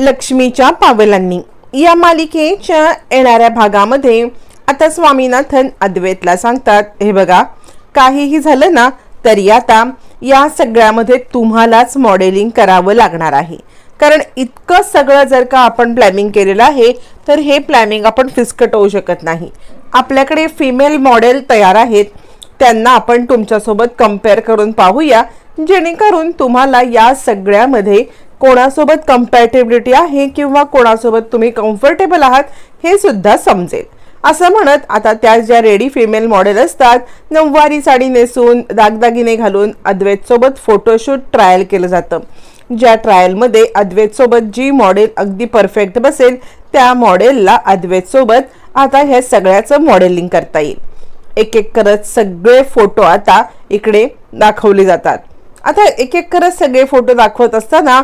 लक्ष्मीच्या पावलांनी. या मालिकेच्या येणाऱ्या भागामध्ये आता स्वामीनाथन अद्वैतला सांगतात हे बघा काहीही झालं ना तरी आता या सगळ्यामध्ये तुम्हालाच मॉडेलिंग करावं लागणार आहे. कारण इतकं सगळं जर का आपण प्लॅनिंग केलेलं आहे तर हे प्लॅनिंग आपण फिसकट होऊ शकत नाही. आपल्याकडे फिमेल मॉडेल तयार आहेत त्यांना आपण तुमच्यासोबत कंपेअर करून पाहूया जेणेकरून तुम्हाला या सगळ्यामध्ये कोणासोबत कम्पॅटेबिलिटी आहे किंवा कोणासोबत तुम्ही कम्फर्टेबल आहात हे सुद्धा समजेल. असं म्हणत आता त्या ज्या रेडी फिमेल मॉडेल असतात नऊवारी साडी नेसून दागदागिने घालून अद्वैतसोबत फोटोशूट ट्रायल केलं जातं. ज्या ट्रायलमध्ये अद्वैतसोबत जी मॉडेल अगदी परफेक्ट बसेल त्या मॉडेलला अद्वैतसोबत आता ह्या सगळ्याचं मॉडेलिंग करता येईल. एक एक करत सगळे फोटो आता इकडे दाखवले जातात. आता एक एक करत सगळे फोटो दाखवत असताना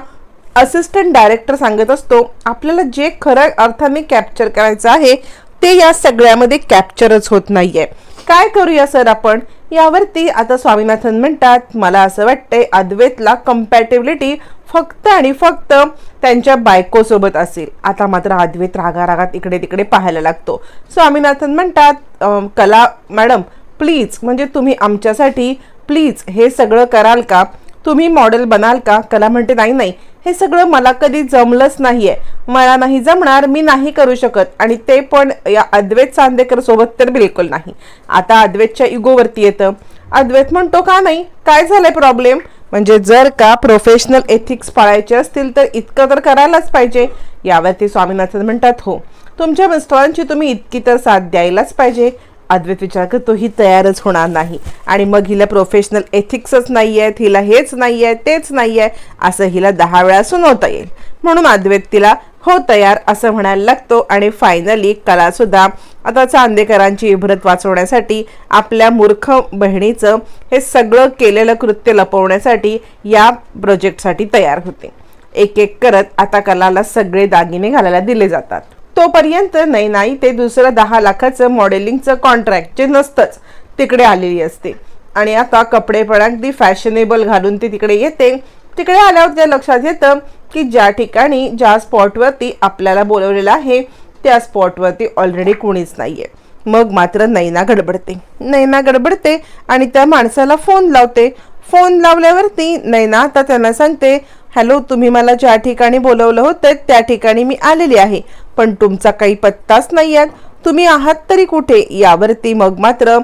असिस्टंट डायरेक्टर सांगत असतो आपल्याला जे खऱ्या अर्थाने कॅप्चर करायचं आहे ते या सगळ्यामध्ये कॅप्चरच होत नाहीये. काय करूया सर आपण? यावरती आता स्वामीनाथन म्हणतात मला असं वाटतंय अद्वैतला कम्पॅटेबिलिटी फक्त आणि फक्त त्यांच्या बायकोसोबत असेल. आता मात्र अद्वैत रागा रागात इकडे तिकडे पाहायला लागतो. स्वामीनाथन म्हणतात कला मॅडम प्लीज म्हणजे तुम्ही आमच्यासाठी प्लीज हे सगळं कराल का? तुम्ही मॉडेल बनाल का? कला म्हणते नाही नाही हे सगळं मला कधी जमलंच नाहीये. मला नाही जमणार मी नाही करू शकत. आणि ते पण या अद्वैत चांदेकर सोबत तर बिलकुल नाही. आता अद्वैतच्या इगोवरती येतं. अद्वैत म्हणतो का नाही? काय झालंय प्रॉब्लेम म्हणजे जर का प्रोफेशनल एथिक्स पाळायचे असतील तर इतकं तर करायलाच पाहिजे. यावरती स्वामीनाथन म्हणतात हो तुमच्या मिस्टरांची तुम्ही इतकी तर साथ द्यायलाच पाहिजे. अद्वैत विचार करतो ही तयारच होणार नाही. आणि मग हिला प्रोफेशनल एथिक्सच नाही आहेत हिला हेच नाही आहे तेच नाही आहे असं हिला दहा वेळा सुनवता येईल. म्हणून अद्वैत तिला हो तयार असं म्हणायला लागतो आणि फायनली कलासुद्धा आता चांदेकरांची इभ्रत वाचवण्यासाठी आपल्या मूर्ख बहिणीचं हे सगळं केलेलं कृत्य लपवण्यासाठी या प्रोजेक्टसाठी तयार होते. एक एक करत आता कलाला सगळे दागिने घालायला दिले जातात. तोपर्यंत नाही नाही ते दुसरं दहा लाखाचं मॉडेलिंगचं कॉन्ट्रॅक्ट जे नसतंच तिकडे आलेली असते. आणि आता कपडे पण अगदी फॅशनेबल घालून ती तिकडे येते. तिकडे आल्यावर त्या लक्षात येतं की ज्या ठिकाणी ज्या स्पॉटवरती आपल्याला बोलवलेलं आहे त्या स्पॉटवरती ऑलरेडी कुणीच नाही आहे मग मात्र नैना गडबडते. नैना गडबडते आणि त्या माणसाला फोन लावते. फोन लावल्यावरती नैना आता त्यांना सांगते हॅलो तुम्ही मला ज्या ठिकाणी बोलवलं होतं त्या ठिकाणी मी आलेली आहे. पण तुमचा काही पत्ताच नाही आहे तुम्ही आहात तरी कुठे? यावरती मग मात्र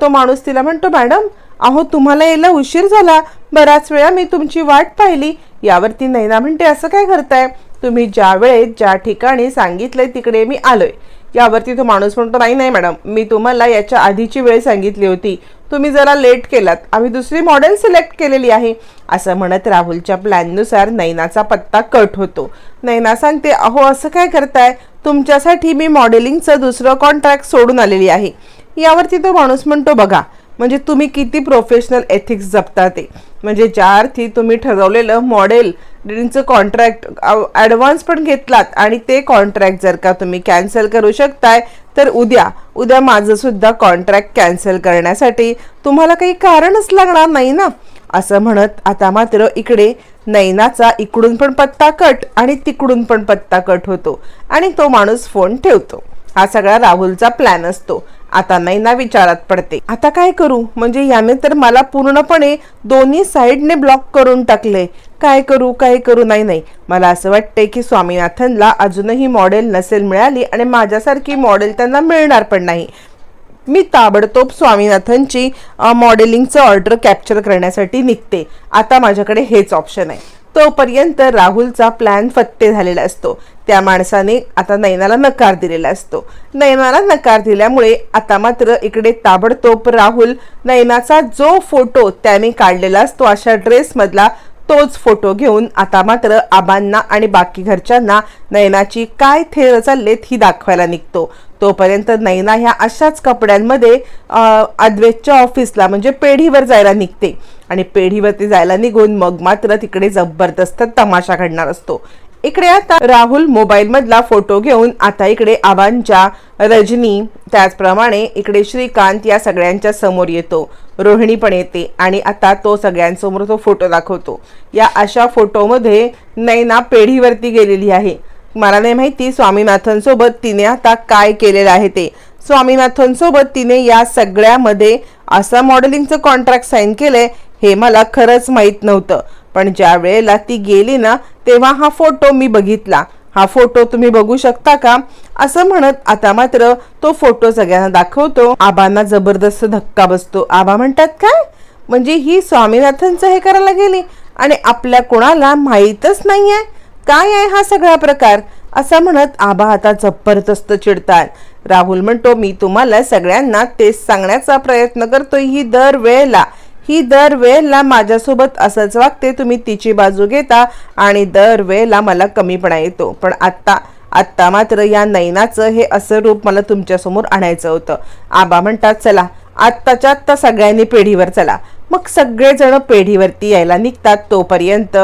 तो माणूस तिला म्हणतो मॅडम अहो तुम्हाला यायला उशीर झाला. बराच वेळा मी तुमची वाट पाहिली. यावरती नैना म्हणते असं काय करताय तुम्ही ज्या वेळेत ज्या ठिकाणी सांगितलंय तिकडे मी आलोय. यावरती तो माणूस म्हणतो नाही नाही मॅडम मी तुम्हाला याच्या आधीची वेळ सांगितली होती. तुम्ही जरा लेट केलात. आम्ही दुसरी मॉडेल सिलेक्ट केलेली आहे. असं म्हणत राहुलच्या प्लॅननुसार नैनाचा पत्ता कट होतो. नैना सांगते अहो असं काय करताय? तुमच्यासाठी मी मॉडेलिंगचं दुसरं कॉन्ट्रॅक्ट सोडून आलेली आहे. यावरती तो माणूस म्हणतो बघा म्हणजे तुम्ही किती प्रोफेशनल एथिक्स जपता ते. म्हणजे ज्या अर्थी तुम्ही ठरवलेलं मॉडेल तुमचं कॉन्ट्रॅक्ट ॲडव्हान्स पण घेतलात आणि ते कॉन्ट्रॅक्ट जर का तुम्ही कॅन्सल करू शकताय तर उद्या उद्या माझंसुद्धा कॉन्ट्रॅक्ट कॅन्सल करण्यासाठी तुम्हाला काही कारणच लागणार नाही ना? असं म्हणत आता मात्र इकडे नैनाचा इकडून पण पत्ता कट आणि तिकडून पण पत्ता कट होतो आणि तो माणूस फोन ठेवतो. हा सगळा राहुलचा प्लॅन असतो. आता नैना विचारात पडते. आता काय करू? म्हणजे याने तर मला पूर्णपणे दोन्ही साईडने ब्लॉक करून टाकले. काय करू काय करू नाही नाही. मला असं वाटतंय की स्वामीनाथनला अजूनही मॉडेल नसेल मिळाली आणि माझ्यासारखी मॉडेल त्यांना मिळणार पण नाही. मी ताबडतोब स्वामीनाथनची मॉडेलिंगचं ऑर्डर कॅप्चर करण्यासाठी निघते. आता माझ्याकडे हेच ऑप्शन आहे. तोपर्यंत राहुलचा प्लॅन फत्ते झालेला असतो. त्या माणसाने आता नैनाला नकार दिलेला असतो. नैनाला नकार दिल्यामुळे आता मात्र इकडे ताबडतोब राहुल नैनाचा जो फोटो त्याने काढलेला असतो अशा ड्रेसमधला तोच फोटो घेऊन आता मात्र आबांना आणि बाकी घरच्यांना नयनाची काय थेर चाललेत ही दाखवायला निघतो. तोपर्यंत नैना ह्या अशाच कपड्यांमध्ये अद्वेतच्या ऑफिसला म्हणजे पेढीवर जायला निघते. आणि पेढीवरती जायला निघून मग मात्र तिकडे जबरदस्त तमाशा घडणार असतो. इकडे आता राहुल मोबाईल मधला फोटो घेऊन आता इकडे आबांच्या रजनी त्याचप्रमाणे इकडे श्रीकांत या सगळ्यांच्या समोर येतो. रोहिणी पण येते आणि आता तो सगळ्यांसमोर तो फोटो दाखवतो. या अशा फोटोमध्ये नैना पेढीवरती गेलेली आहे. मला नाही माहिती स्वामीनाथनसोबत तिने आता काय केलेलं आहे ते. स्वामीनाथनसोबत तिने या सगळ्यामध्ये असं मॉडेलिंगचं कॉन्ट्रॅक्ट साईन केलंय हे मला खरंच माहीत नव्हतं. पण ज्या वेळेला ती गेली ना तेव्हा हा फोटो मी बघितला. हा फोटो तुम्ही बघू शकता का? असं म्हणत आता मात्र तो फोटो सगळ्यांना दाखवतो. आबांना जबरदस्त धक्का बसतो. आबा म्हणतात काय? म्हणजे ही स्वामीनाथनचं हे करायला गेली? आणि आपल्या कोणाला माहीतच नाहीये? काय आहे हा सगळा प्रकार? असं म्हणत आबा आता जबरदस्त चिडतात राहुल म्हणतो मी तुम्हाला सगळ्यांना तेच सांगण्याचा प्रयत्न करतोय ही दर वेळेला. ही दरवेळेला माझ्यासोबत असंच वागते. तुम्ही तिची बाजू घेता आणि दरवेळेला मला कमीपणा येतो. पण आत्ता आत्ता मात्र या नैनाचं हे असं रूप मला तुमच्यासमोर आणायचं होतं. आबा म्हणतात चला आत्ताच्या आत्ता सगळ्यांनी पेढीवर चला. मग सगळेजण पेढीवरती यायला निघतात तोपर्यंत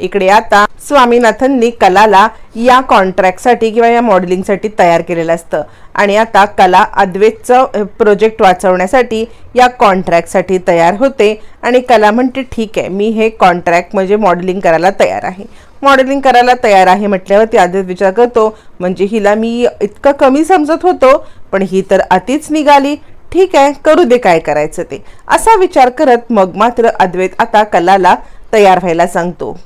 इकडे आता स्वामीनाथननी कलाला या कॉन्ट्रॅक्टसाठी किंवा या मॉडेलिंगसाठी तयार केलेलं असतं. आणि आता कला अद्वैतचं प्रोजेक्ट वाचवण्यासाठी या कॉन्ट्रॅक्टसाठी तयार होते. आणि कला म्हणते ठीक आहे मी हे कॉन्ट्रॅक्ट म्हणजे मॉडेलिंग करायला तयार आहे. मॉडेलिंग करायला तयार आहे म्हटल्यावर ती विचार करतो म्हणजे हिला मी इतकं कमी समजत होतो पण ही तर अतिच निघाली. ठीक आहे करू दे काय करायचं ते. असा विचार करत मग मात्र अद्वैत आता कलाला तयार व्हायला सांगतो.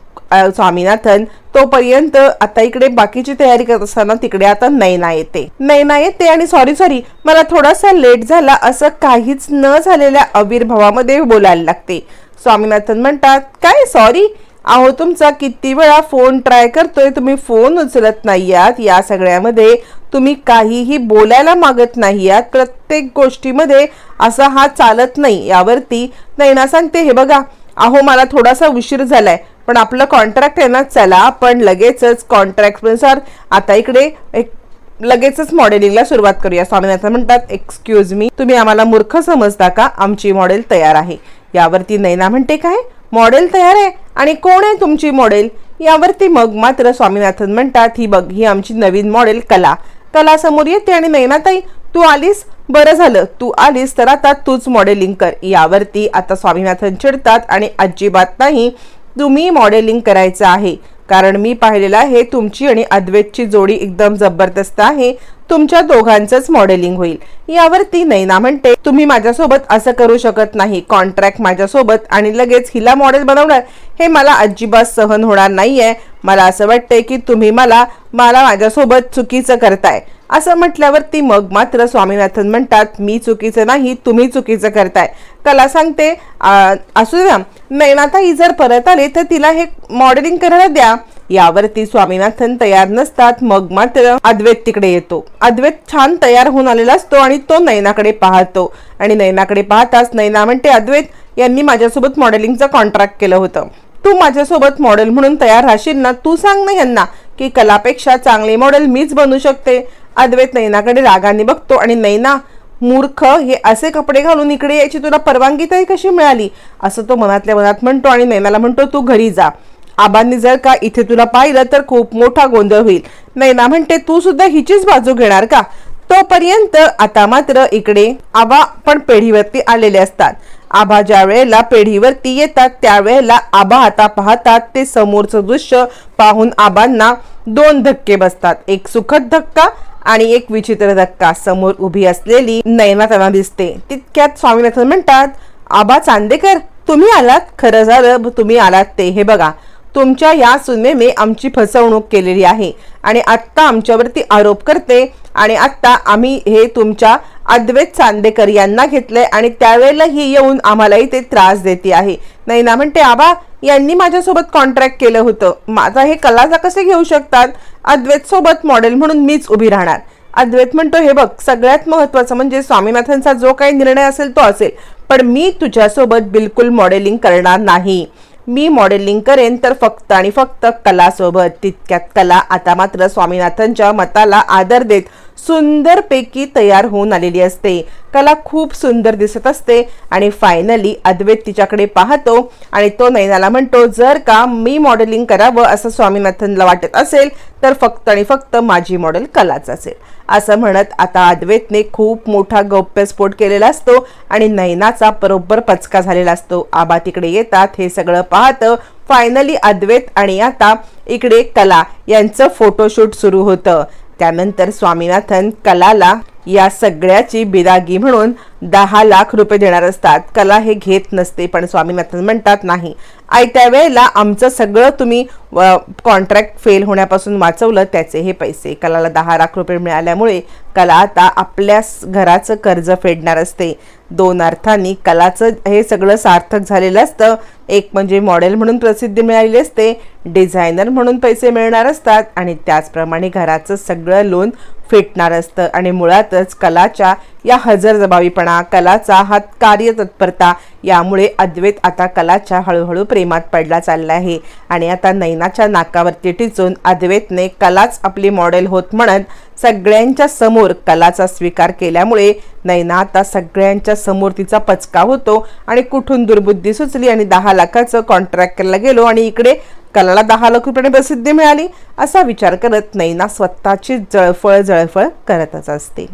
स्वामीनाथन तोपर्यंत आता इकडे बाकीची तयारी करत असताना तिकडे आता नैना येते. नैना येते आणि सॉरी सॉरी मला थोडासा लेट झाला असं काहीच न झालेल्या आविर्भावामध्ये बोलायला लागते. स्वामीनाथन म्हणतात काय सॉरी अहो तुमचा किती वेळा फोन ट्राय करतोय तुम्ही फोन उचलत नाही आहात या सगळ्यामध्ये तुम्ही काहीही बोलायला मागत नाही आहात प्रत्येक गोष्टीमध्ये असा हा चालत नाही. यावरती नैना सांगते हे बघा अहो मला थोडासा उशीर झालाय. पण आपलं कॉन्ट्रॅक्ट आहे ना चला पण लगेचच कॉन्ट्रॅक्टनुसार म्हणजे आता इकडे एक लगेचच मॉडेलिंगला सुरुवात करूया. स्वामीनाथन म्हणतात एक्सक्यूज मी तुम्ही आम्हाला मूर्ख समजता का? आमची मॉडेल तयार आहे. यावरती नैना म्हणते काय? मॉडेल तयार आहे? आणि कोण आहे तुमची मॉडेल यावरती मग मात्र स्वामीनाथन म्हणतात ही बघ ही आमची नवीन मॉडेल कला. कला समोर येते आणि नैनाताई तू आलीस? बरं झालं तू आलीस तर आता तूच मॉडेलिंग कर. यावरती आता स्वामीनाथन चिडतात आणि अजिबात नाही तुम्ही मॉडेलिंग करायचं आहे. कारण मी पाहिलेलं आहे तुमची आणि अद्वैतची जोडी एकदम जबरदस्त आहे. तुमच्या दोघांचंच मॉडेलिंग होईल. यावर ती नैना म्हणते तुम्ही माझ्यासोबत असं करू शकत नाही. कॉन्ट्रॅक्ट माझ्यासोबत आणि लगेच हिला मॉडेल बनवणार हे मला अजिबात सहन होणार नाहीये. मला असं वाटतंय की तुम्ही मला मला माझ्यासोबत चुकीचं करताय. असं म्हटल्यावर ती मग मात्र स्वामीनाथन म्हणतात मी चुकीचं नाही तुम्ही चुकीचं करताय. कला सांगते असू द्या. नैनाताई जर परत आले तर तिला हे मॉडेलिंग करायला द्या. यावरती स्वामीनाथन तयार नसतात मग मात्र अद्वैत तिकडे येतो. अद्वैत छान तयार होऊन आलेला असतो आणि तो नैनाकडे पाहतो. आणि नैनाकडे पाहताच नैना म्हणते अद्वैत यांनी माझ्यासोबत मॉडेलिंगचं कॉन्ट्रॅक्ट केलं होतं. तू माझ्यासोबत मॉडेल म्हणून तयार राहशील ना? तू सांग ना यांना की कलापेक्षा चांगले मॉडेल मीच बनू शकते. अद्वैत नैनाकडे रागाने बघतो आणि नैना मूर्ख हे असे कपडे घालून इकडे यायची तुला परवानगी तरी कशी मिळाली? असं तो मनातल्या मनात म्हणतो आणि नैनाला म्हणतो तू घरी जा. आबांनी जर का इथे तुला पाहिलं तर खूप मोठा गोंधळ होईल. नैना म्हणते तू सुद्धा हिचीच बाजू घेणार का? तोपर्यंत आता मात्र इकडे आबा पण पेढीवरती आलेले असतात. आबा ज्या वेळेला पेढीवरती येतात त्यावेळेला आबा आता पाहतात ते समोरचं दृश्य पाहून आबांना दोन धक्के बसतात. एक सुखद धक्का आणि एक विचित्र धक्का. समोर उभी असलेली नयना त्यांना दिसते. तितक्यात स्वामीनाथन म्हणतात आबा चांदेकर तुम्ही आलात? खरं झालं तुम्ही आलात ते. हे बघा. तुमच्या या सुनेने आमची फसवणूक केलेली आहे. आणि आत्ता आमच्यावरती आरोप करते आणि आत्ता आम्ही हे तुमच्या अद्वैत चांदेकर यांना घेतलंय आणि त्यावेळेला ही येऊन आम्हालाही ते त्रास देते आहे. नाही ना म्हणते आबा यांनी माझ्यासोबत कॉन्ट्रॅक्ट केलं होतं. माझा हे कलाचा कसे घेऊ शकतात? अद्वैतसोबत मॉडेल म्हणून मीच उभी राहणार. अद्वैत म्हणतो हे बघ सगळ्यात महत्त्वाचं म्हणजे स्वामीनाथनचा जो काही निर्णय असेल तो असेल. पण मी तुझ्यासोबत बिलकुल मॉडेलिंग करणार नाही. मी मॉडेलिंग करेन तर फक्त आणि फक्त कलासोबत. तितक्यात कला आता मात्र स्वामीनाथनच्या मताला आदर देत सुंदरपैकी तयार होऊन आलेली असते. कला खूप सुंदर दिसत असते आणि फायनली अद्वैत तिच्याकडे पाहतो आणि तो नैनाला म्हणतो जर का मी मॉडेलिंग करावं असं स्वामीनाथनला वाटत असेल तर फक्त आणि फक्त माझी मॉडेल कलाच असेल. असं म्हणत आता अद्वैतने खूप मोठा गौप्यस्फोट केलेला असतो आणि नैनाचा बरोबर पचका झालेला असतो. आबा तिकडे येतात हे सगळं पाहतं. फायनली अद्वैत आणि आता इकडे कला यांचं फोटोशूट सुरू होतं. त्यानंतर स्वामीनाथन कलाला या सगळ्याची बिरागी म्हणून दहा लाख रुपये देणार असतात. कला हे घेत नसते पण स्वामीनाथन म्हणतात नाही. आयत्या वेळेला आमचं सगळं तुम्ही कॉन्ट्रॅक्ट फेल होण्यापासून वाचवलं त्याचे हे पैसे. कलाला दहा लाख रुपये मिळाल्यामुळे कला आता आपल्या घराचं कर्ज फेडणार असते. दोन अर्थांनी कलाचं हे सगळं सार्थक झालेलं असतं. एक म्हणजे मॉडेल म्हणून प्रसिद्धी मिळालेली असते डिझायनर म्हणून पैसे मिळणार असतात आणि त्याचप्रमाणे घराचं सगळं लोन फेटणार असतं. आणि मुळातच कलाच्या या हजरजबावीपणा कलाचा हा कार्यतत्परता यामुळे अद्वैत आता कलाच्या हळूहळू प्रेमात पडला चालला आहे. आणि आता नैनाच्या नाकावरती टिचून अद्वैतने कलाच आपली मॉडेल होत म्हणत सगळ्यांच्या समोर कलाचा स्वीकार केल्यामुळे नैना आता सगळ्यांच्या समोर तिचा पचका होतो आणि कुठून दुर्बुद्धी सुचली आणि दहा लाखाचं कॉन्ट्रॅक्ट करायला गेलो आणि इकडे कलाला दहा लाख रुपयाने प्रसिद्धी मिळाली असा विचार करत नैना स्वतःची जळफळ जळफळ करतच असते.